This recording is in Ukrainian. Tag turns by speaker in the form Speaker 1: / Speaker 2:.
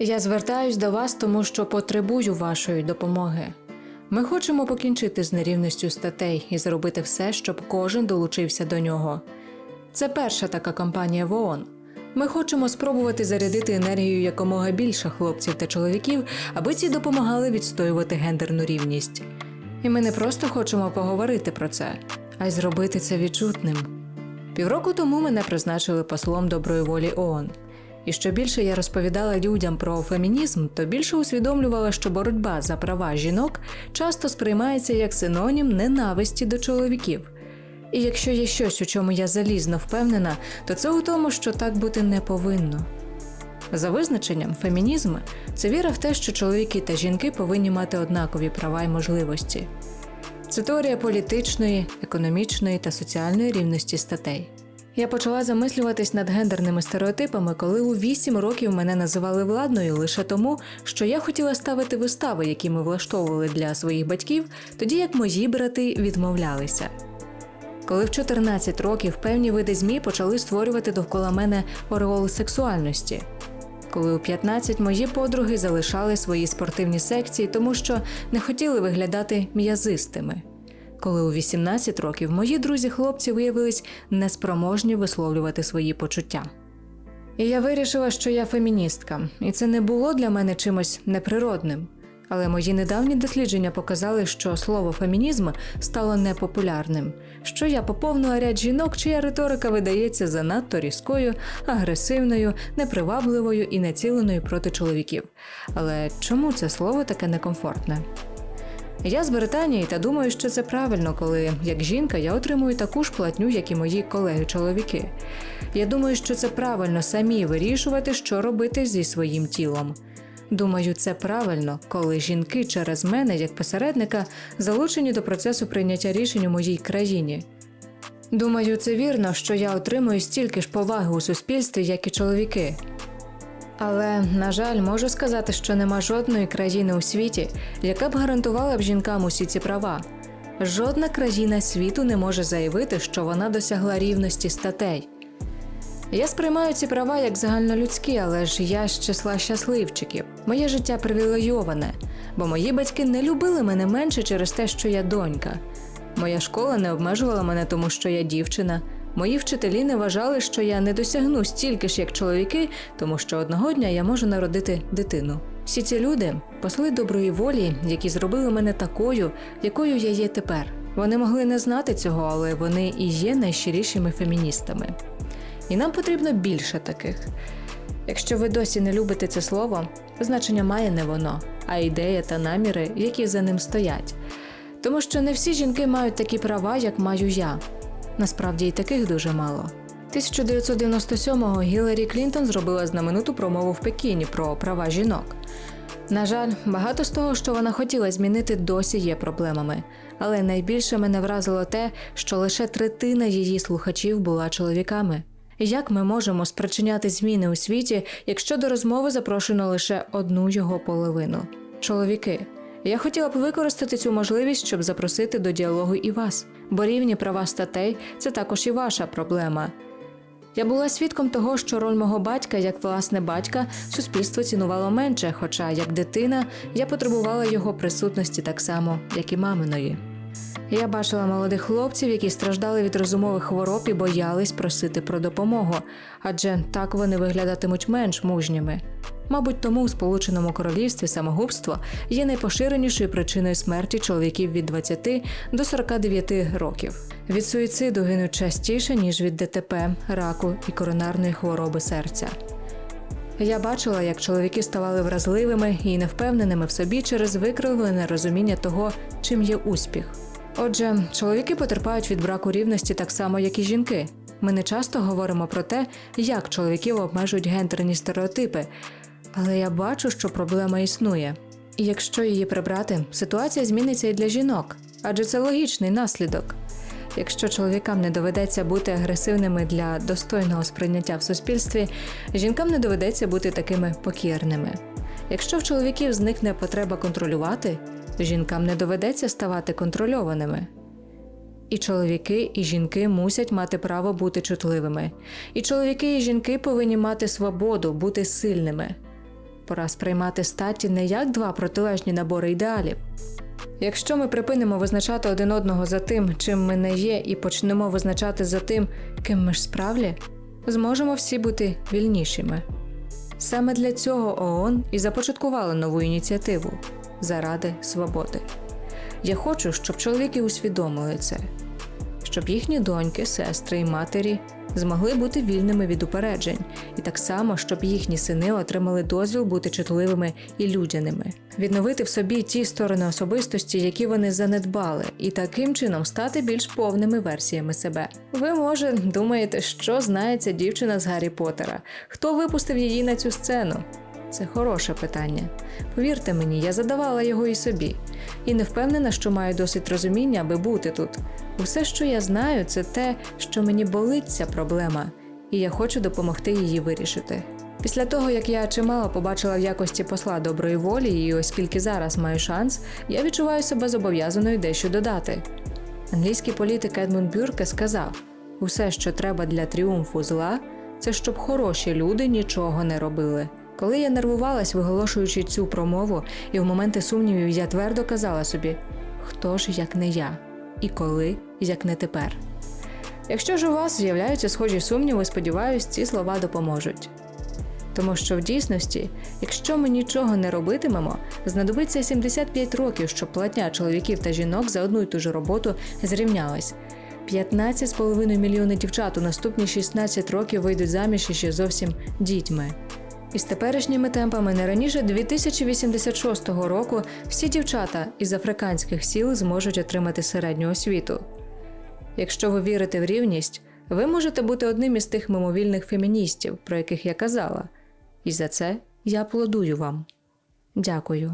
Speaker 1: Я звертаюсь до вас, тому що потребую вашої допомоги. Ми хочемо покінчити з нерівністю статей і зробити все, щоб кожен долучився до нього. Це перша така кампанія в ООН. Ми хочемо спробувати зарядити енергію якомога більше хлопців та чоловіків, аби ці допомагали відстоювати гендерну рівність. І ми не просто хочемо поговорити про це, а й зробити це відчутним. Півроку тому мене призначили послом доброї волі ООН. І що більше я розповідала людям про фемінізм, то більше усвідомлювала, що боротьба за права жінок часто сприймається як синонім ненависті до чоловіків. І якщо є щось, у чому я залізно впевнена, то це у тому, що так бути не повинно. За визначенням, фемінізм це віра в те, що чоловіки та жінки повинні мати однакові права й можливості. Це теорія політичної, економічної та соціальної рівності статей. Я почала замислюватись над гендерними стереотипами, коли у 8 років мене називали владною лише тому, що я хотіла ставити вистави, які ми влаштовували для своїх батьків, тоді як мої брати відмовлялися. Коли в 14 років певні види ЗМІ почали створювати довкола мене ореоли сексуальності. Коли у 15 мої подруги залишали свої спортивні секції, тому що не хотіли виглядати м'язистими. Коли у 18 років мої друзі-хлопці виявились неспроможні висловлювати свої почуття. І я вирішила, що я феміністка, і це не було для мене чимось неприродним. Але мої недавні дослідження показали, що слово фемінізм стало непопулярним, що я поповнила ряд жінок, чия риторика видається занадто різкою, агресивною, непривабливою і націленою проти чоловіків. Але чому це слово таке некомфортне? Я з Британії та думаю, що це правильно, коли як жінка я отримую таку ж платню, як і мої колеги-чоловіки. Я думаю, що це правильно самі вирішувати, що робити зі своїм тілом. Думаю, це правильно, коли жінки через мене, як посередника, залучені до процесу прийняття рішень у моїй країні. Думаю, це вірно, що я отримую стільки ж поваги у суспільстві, як і чоловіки. Але, на жаль, можу сказати, що нема жодної країни у світі, яка б гарантувала б жінкам усі ці права. Жодна країна світу не може заявити, що вона досягла рівності статей. Я сприймаю ці права як загальнолюдські, але ж я з числа щасливчиків. Моє життя привілейоване, бо мої батьки не любили мене менше через те, що я донька. Моя школа не обмежувала мене, тому що я дівчина. Мої вчителі не вважали, що я не досягну стільки ж, як чоловіки, тому що одного дня я можу народити дитину. Всі ці люди посли доброї волі, які зробили мене такою, якою я є тепер. Вони могли не знати цього, але вони і є найщирішими феміністами. І нам потрібно більше таких. Якщо ви досі не любите це слово, значення має не воно, а ідея та наміри, які за ним стоять. Тому що не всі жінки мають такі права, як маю я. Насправді і таких дуже мало. 1997-го Гіларі Клінтон зробила знамениту промову в Пекіні про права жінок. На жаль, багато з того, що вона хотіла змінити, досі є проблемами. Але найбільше мене вразило те, що лише третина її слухачів була чоловіками. Як ми можемо спричиняти зміни у світі, якщо до розмови запрошено лише одну його половину чоловіки? Я хотіла б використати цю можливість, щоб запросити до діалогу і вас, бо рівні права статей це також і ваша проблема. Я була свідком того, що роль мого батька, як власне батька, суспільство цінувало менше, хоча як дитина я потребувала його присутності так само, як і маминої. Я бачила молодих хлопців, які страждали від розумових хвороб і боялись просити про допомогу, адже так вони виглядатимуть менш мужніми. Мабуть, тому у Сполученому Королівстві самогубство є найпоширенішою причиною смерті чоловіків від 20 до 49 років. Від суїциду гинуть частіше, ніж від ДТП, раку і коронарної хвороби серця. Я бачила, як чоловіки ставали вразливими і невпевненими в собі через викривлене розуміння того, чим є успіх. Отже, чоловіки потерпають від браку рівності так само, як і жінки. Ми не часто говоримо про те, як чоловіків обмежують гендерні стереотипи, але я бачу, що проблема існує. І якщо її прибрати, ситуація зміниться і для жінок, адже це логічний наслідок. Якщо чоловікам не доведеться бути агресивними для достойного сприйняття в суспільстві, жінкам не доведеться бути такими покірними. Якщо в чоловіків зникне потреба контролювати, жінкам не доведеться ставати контрольованими. І чоловіки, і жінки мусять мати право бути чутливими. І чоловіки, і жінки повинні мати свободу, бути сильними. Пора сприймати статі не як два протилежні набори ідеалів. Якщо ми припинимо визначати один одного за тим, чим ми не є, і почнемо визначати за тим, ким ми ж справді, зможемо всі бути вільнішими. Саме для цього ООН і започаткувала нову ініціативу заради свободи. Я хочу, щоб чоловіки усвідомили це, щоб їхні доньки, сестри і матері змогли бути вільними від упереджень, і так само, щоб їхні сини отримали дозвіл бути чутливими і людяними, відновити в собі ті сторони особистості, які вони занедбали, і таким чином стати більш повними версіями себе. Ви, може, думаєте, що знає ця дівчина з Гаррі Поттера? Хто випустив її на цю сцену? Це хороше питання. Повірте мені, я задавала його і собі, і не впевнена, що маю досить розуміння, аби бути тут. Усе, що я знаю, це те, що мені болить ця проблема, і я хочу допомогти її вирішити. Після того, як я чимало побачила в якості посла доброї волі, і оскільки зараз маю шанс, я відчуваю себе зобов'язаною дещо додати. Англійський політик Едмунд Бюрке сказав: усе, що треба для тріумфу зла, це щоб хороші люди нічого не робили. Коли я нервувалась, виголошуючи цю промову, і в моменти сумнівів я твердо казала собі: хто ж як не я, і коли, як не тепер. Якщо ж у вас з'являються схожі сумніви, сподіваюсь, ці слова допоможуть. Тому що в дійсності, якщо ми нічого не робитимемо, знадобиться 75 років, щоб платня чоловіків та жінок за одну й ту ж роботу зрівнялась. 15,5 мільйони дівчат у наступні 16 років вийдуть заміж іще зовсім дітьми. І з теперішніми темпами не раніше 2086 року всі дівчата із африканських сіл зможуть отримати середню освіту. Якщо ви вірите в рівність, ви можете бути одним із тих мимовільних феміністів, про яких я казала. І за це я аплодую вам. Дякую.